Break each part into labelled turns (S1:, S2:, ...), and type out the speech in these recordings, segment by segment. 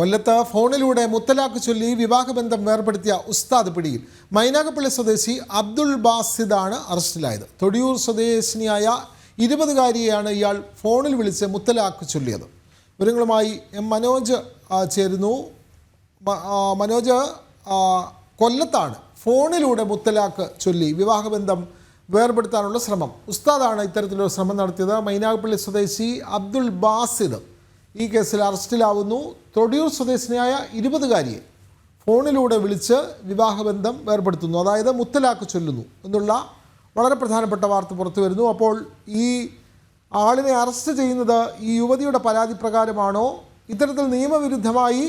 S1: കൊല്ലത്ത് ഫോണിലൂടെ മുത്തലാഖ് ചൊല്ലി വിവാഹബന്ധം വേർപെടുത്തിയ ഉസ്താദ് പിടിയിൽ മൈനാഗപ്പള്ളി സ്വദേശി അബ്ദുൾ ബാസിദാണ് അറസ്റ്റിലായത്. തൊടിയൂർ സ്വദേശിനിയായ ഇരുപതുകാരിയെയാണ് ഇയാൾ ഫോണിൽ വിളിച്ച് മുത്തലാഖ് ചൊല്ലിയത്. വിവരങ്ങളുമായി എം മനോജ് ചേരുന്നു. മനോജ് കൊല്ലത്താണ് ഫോണിലൂടെ മുത്തലാഖ് ചൊല്ലി വിവാഹബന്ധം വേർപെടുത്താനുള്ള ശ്രമം. ഉസ്താദാണ് ഇത്തരത്തിലൊരു ശ്രമം നടത്തിയത്. മൈനാഗപ്പള്ളി സ്വദേശി അബ്ദുൾ ബാസിദ്. ഈ കേസിൽ അറസ്റ്റിലാവുന്നു. തൊടിയൂർ സ്വദേശിനിയായ ഇരുപതുകാരിയെ ഫോണിലൂടെ വിളിച്ച് വിവാഹബന്ധം ഏർപ്പെടുത്തുന്നു അതായത് മുത്തലാക്ക് ചൊല്ലുന്നു എന്നുള്ള വളരെ പ്രധാനപ്പെട്ട വാർത്ത പുറത്തു വരുന്നു. അപ്പോൾ ഈ ആളിനെ അറസ്റ്റ് ചെയ്യുന്നത് ഈ യുവതിയുടെ പരാതി പ്രകാരമാണോ? ഇത്തരത്തിൽ നിയമവിരുദ്ധമായി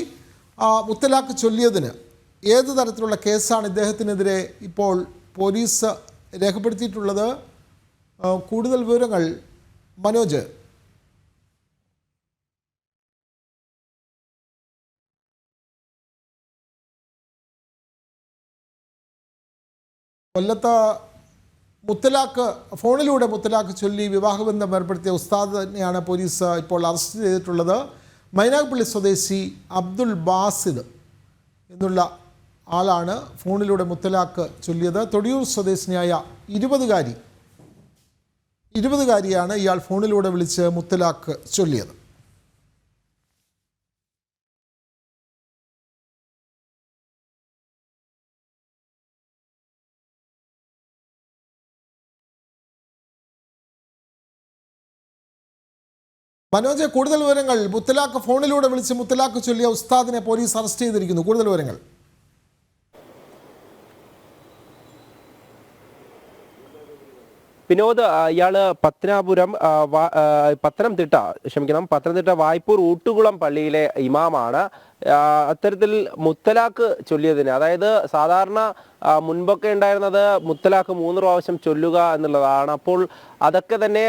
S1: മുത്തലാക്ക് ചൊല്ലിയതിന് ഏത് തരത്തിലുള്ള കേസാണ് ഇദ്ദേഹത്തിനെതിരെ ഇപ്പോൾ പോലീസ് രേഖപ്പെടുത്തിയിട്ടുള്ളത്? കൂടുതൽ വിവരങ്ങൾ മനോജ് കൊല്ലത്ത് മുത്തലാഖ് ഫോണിലൂടെ മുത്തലാഖ് ചൊല്ലി വിവാഹബന്ധം ഏർപ്പെടുത്തിയ ഉസ്താദ് തന്നെയാണ് പോലീസ് ഇപ്പോൾ അറസ്റ്റ് ചെയ്തിട്ടുള്ളത്. മൈനാഗപ്പള്ളി സ്വദേശി അബ്ദുൾ ബാസിദ് എന്നുള്ള ആളാണ് ഫോണിലൂടെ മുത്തലാഖ് ചൊല്ലിയത്. തൊടിയൂർ സ്വദേശിനിയായ ഇരുപതുകാരി ഇരുപതുകാരിയാണ് ഇയാൾ ഫോണിലൂടെ വിളിച്ച് മുത്തലാഖ് ചൊല്ലിയത്. മനോജ് കൂടുതൽ വിവരങ്ങൾ. മുത്തലാഖ് ഫോണിലൂടെ വിളിച്ച് മുത്തലാഖ് ചൊല്ലിയ ഉസ്താദിനെ പോലീസ് അറസ്റ്റ് ചെയ്തിരിക്കുന്നു. കൂടുതൽ വിവരങ്ങൾ.
S2: വിനോദ് ഇയാൾ പത്തനാപുരം പത്തനംതിട്ട ക്ഷമിക്കണം പത്തനംതിട്ട വായ്പൂർ ഊട്ടുകുളം പള്ളിയിലെ ഇമാമാണ്. അത്തരത്തിൽ മുത്തലാഖ് ചൊല്ലിയതിന് അതായത് സാധാരണ മുൻപൊക്കെ ഉണ്ടായിരുന്നത് മുത്തലാഖ് മൂന്ന് പ്രാവശ്യം ചൊല്ലുക എന്നുള്ളതാണ്. അപ്പോൾ അതൊക്കെ തന്നെ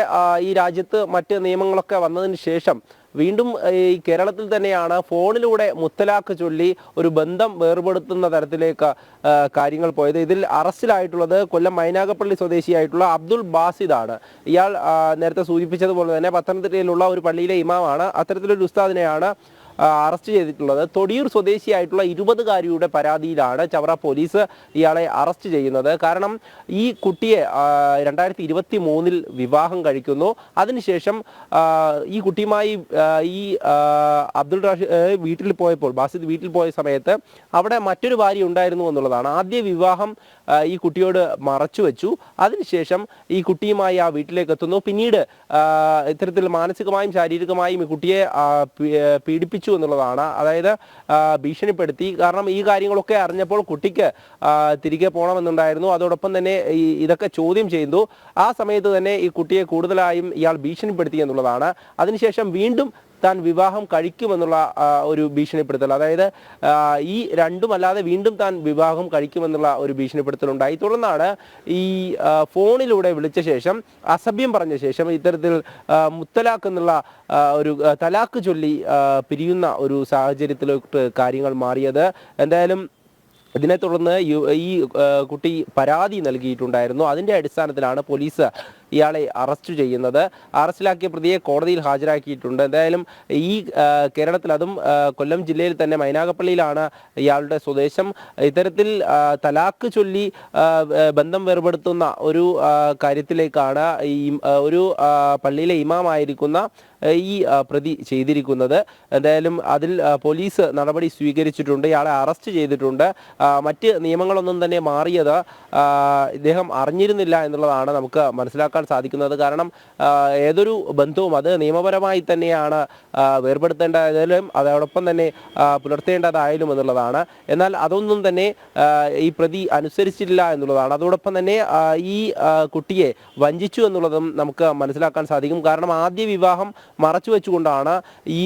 S2: ഈ രാജ്യത്ത് മറ്റ് നിയമങ്ങളൊക്കെ വന്നതിന് ശേഷം വീണ്ടും ഈ കേരളത്തിൽ തന്നെയാണ് ഫോണിലൂടെ മുത്തലാഖ് ചൊല്ലി ഒരു ബന്ധം വേർപെടുത്തുന്ന തരത്തിലേക്ക് കാര്യങ്ങൾ പോയത്. ഇതിൽ അറസ്റ്റിലായിട്ടുള്ളത് കൊല്ലം മൈനാഗപ്പള്ളി സ്വദേശിയായിട്ടുള്ള അബ്ദുൾ ബാസിദാണ്. ഇയാൾ നേരത്തെ സൂചിപ്പിച്ചതുപോലെ തന്നെ പത്തനംതിട്ടയിലുള്ള ഒരു പള്ളിയിലെ ഇമാമാണ്. അത്തരത്തിലൊരു ഉസ്താദിനെയാണ് അറസ്റ്റ് ചെയ്തിട്ടുള്ളത്. തൊടിയൂർ സ്വദേശിയായിട്ടുള്ള ഇരുപതുകാരിയുടെ പരാതിയിലാണ് ചവറ പോലീസ് ഇയാളെ അറസ്റ്റ് ചെയ്യുന്നത്. കാരണം ഈ കുട്ടിയെ രണ്ടായിരത്തി ഇരുപത്തി മൂന്നിൽ വിവാഹം കഴിക്കുന്നു. അതിനുശേഷം ഈ കുട്ടിയുമായി ഈ അബ്ദുൾ റാഷി വീട്ടിൽ പോയപ്പോൾ ബാസിദ് വീട്ടിൽ പോയ സമയത്ത് അവിടെ മറ്റൊരു ഭാര്യ ഉണ്ടായിരുന്നു എന്നുള്ളതാണ്. ആദ്യ വിവാഹം ഈ കുട്ടിയോട് മറച്ചു വെച്ചു. അതിനുശേഷം ഈ കുട്ടിയുമായി ആ വീട്ടിലേക്ക് എത്തുന്നു. പിന്നീട് ഇത്തരത്തിൽ മാനസികമായും ശാരീരികമായും ഈ കുട്ടിയെ ആ, പീ- എന്നുള്ളതാണ്. അതായത് ഭീഷണിപ്പെടുത്തി. കാരണം ഈ കാര്യങ്ങളൊക്കെ അറിഞ്ഞപ്പോൾ കുട്ടിക്ക് തിരികെ പോകണമെന്നുണ്ടായിരുന്നു അതോടൊപ്പം തന്നെ ഇതൊക്കെ ചോദ്യം ചെയ്തു. ആ സമയത്ത് തന്നെ ഈ കുട്ടിയെ കൂടുതലായും ഇയാൾ ഭീഷണിപ്പെടുത്തി എന്നുള്ളതാണ്. അതിനുശേഷം വീണ്ടും താൻ വിവാഹം കഴിക്കുമെന്നുള്ള ഒരു ഭീഷണിപ്പെടുത്തൽ. അതായത് ഈ രണ്ടുമല്ലാതെ വീണ്ടും താൻ വിവാഹം കഴിക്കുമെന്നുള്ള ഒരു ഭീഷണിപ്പെടുത്തലുണ്ടായി. തുടർന്നാണ് ഈ ഫോണിലൂടെ വിളിച്ച ശേഷം അസഭ്യം പറഞ്ഞ ശേഷം ഇത്തരത്തിൽ മുത്തലാഖ് എന്നുള്ള ഒരു തലാക്ക് ചൊല്ലി പിരിയുന്ന ഒരു സാഹചര്യത്തിലോട്ട് കാര്യങ്ങൾ മാറിയത്. എന്തായാലും ഇതിനെ തുടർന്ന് ഈ കുട്ടി പരാതി നൽകിയിട്ടുണ്ടായിരുന്നു. അതിന്റെ അടിസ്ഥാനത്തിലാണ് പോലീസ് ഇയാളെ അറസ്റ്റ് ചെയ്യുന്നത്. അറസ്റ്റിലാക്കിയ പ്രതിയെ കോടതിയിൽ ഹാജരാക്കിയിട്ടുണ്ട്. എന്തായാലും ഈ കേരളത്തിൽ അതും കൊല്ലം ജില്ലയിൽ തന്നെ മൈനാഗപ്പള്ളിയിലാണ് ഇയാളുടെ സ്വദേശം. ഇത്തരത്തിൽ തലാക്ക് ചൊല്ലി ബന്ധം വേർപെടുത്തുന്ന ഒരു കാര്യത്തിലേക്കാണ് ഈ ഒരു പള്ളിയിലെ ഇമാമായിരിക്കുന്ന ഈ പ്രതി ചെയ്തിരിക്കുന്നത്. എന്തായാലും അതിൽ പോലീസ് നടപടി സ്വീകരിച്ചിട്ടുണ്ട്. ഇയാളെ അറസ്റ്റ് ചെയ്തിട്ടുണ്ട്. മറ്റ് നിയമങ്ങളൊന്നും തന്നെ മാറിയത് ഇദ്ദേഹം അറിഞ്ഞിരുന്നില്ല എന്നുള്ളതാണ് നമുക്ക് മനസ്സിലാക്കാൻ സാധിക്കുന്നത്. കാരണം ഏതൊരു ബന്ധവും അത് നിയമപരമായി തന്നെയാണ് വേർപെടുത്തേണ്ട വേർപെടുത്തേണ്ടതായാലും അതോടൊപ്പം തന്നെ പുലർത്തേണ്ടതായാലും എന്നുള്ളതാണ്. എന്നാൽ അതൊന്നും തന്നെ ഈ പ്രതി അനുസരിച്ചില്ല എന്നുള്ളതാണ്. അതോടൊപ്പം തന്നെ ഈ കുട്ടിയെ വഞ്ചിച്ചു എന്നുള്ളതും നമുക്ക് മനസ്സിലാക്കാൻ സാധിക്കും. കാരണം ആദ്യ വിവാഹം മറച്ചു വെച്ചുകൊണ്ടാണ് ഈ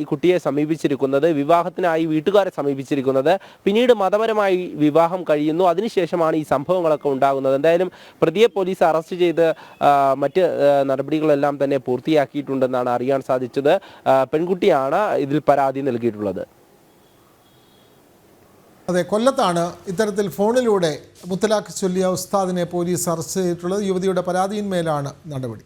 S2: ഈ കുട്ടിയെ സമീപിച്ചിരിക്കുന്നത്. വിവാഹത്തിനായി വീട്ടുകാരെ സമീപിച്ചിരിക്കുന്നത്. പിന്നീട് മതപരമായി വിവാഹം കഴിയുന്നു. അതിനുശേഷമാണ് ഈ സംഭവങ്ങളൊക്കെ ഉണ്ടാകുന്നത്. എന്തായാലും പ്രതിയെ പോലീസ് അറസ്റ്റ് ചെയ്ത് മറ്റ് നടപടികളെല്ലാം തന്നെ പൂർത്തിയാക്കിയിട്ടുണ്ടെന്നാണ് അറിയാൻ സാധിച്ചത്. പെൺകുട്ടിയാണ് ഇതിൽ പരാതി നൽകിയിട്ടുള്ളത്.
S1: അതെ കൊല്ലത്താണ് ഇത്തരത്തിൽ ഫോണിലൂടെ മുത്തലാഖ് ചൊല്ലിയ ഉസ്താദിനെ പോലീസ് അറസ്റ്റ് ചെയ്തിട്ടുള്ളത്. യുവതിയുടെ പരാതിയിന്മേലാണ് നടപടി.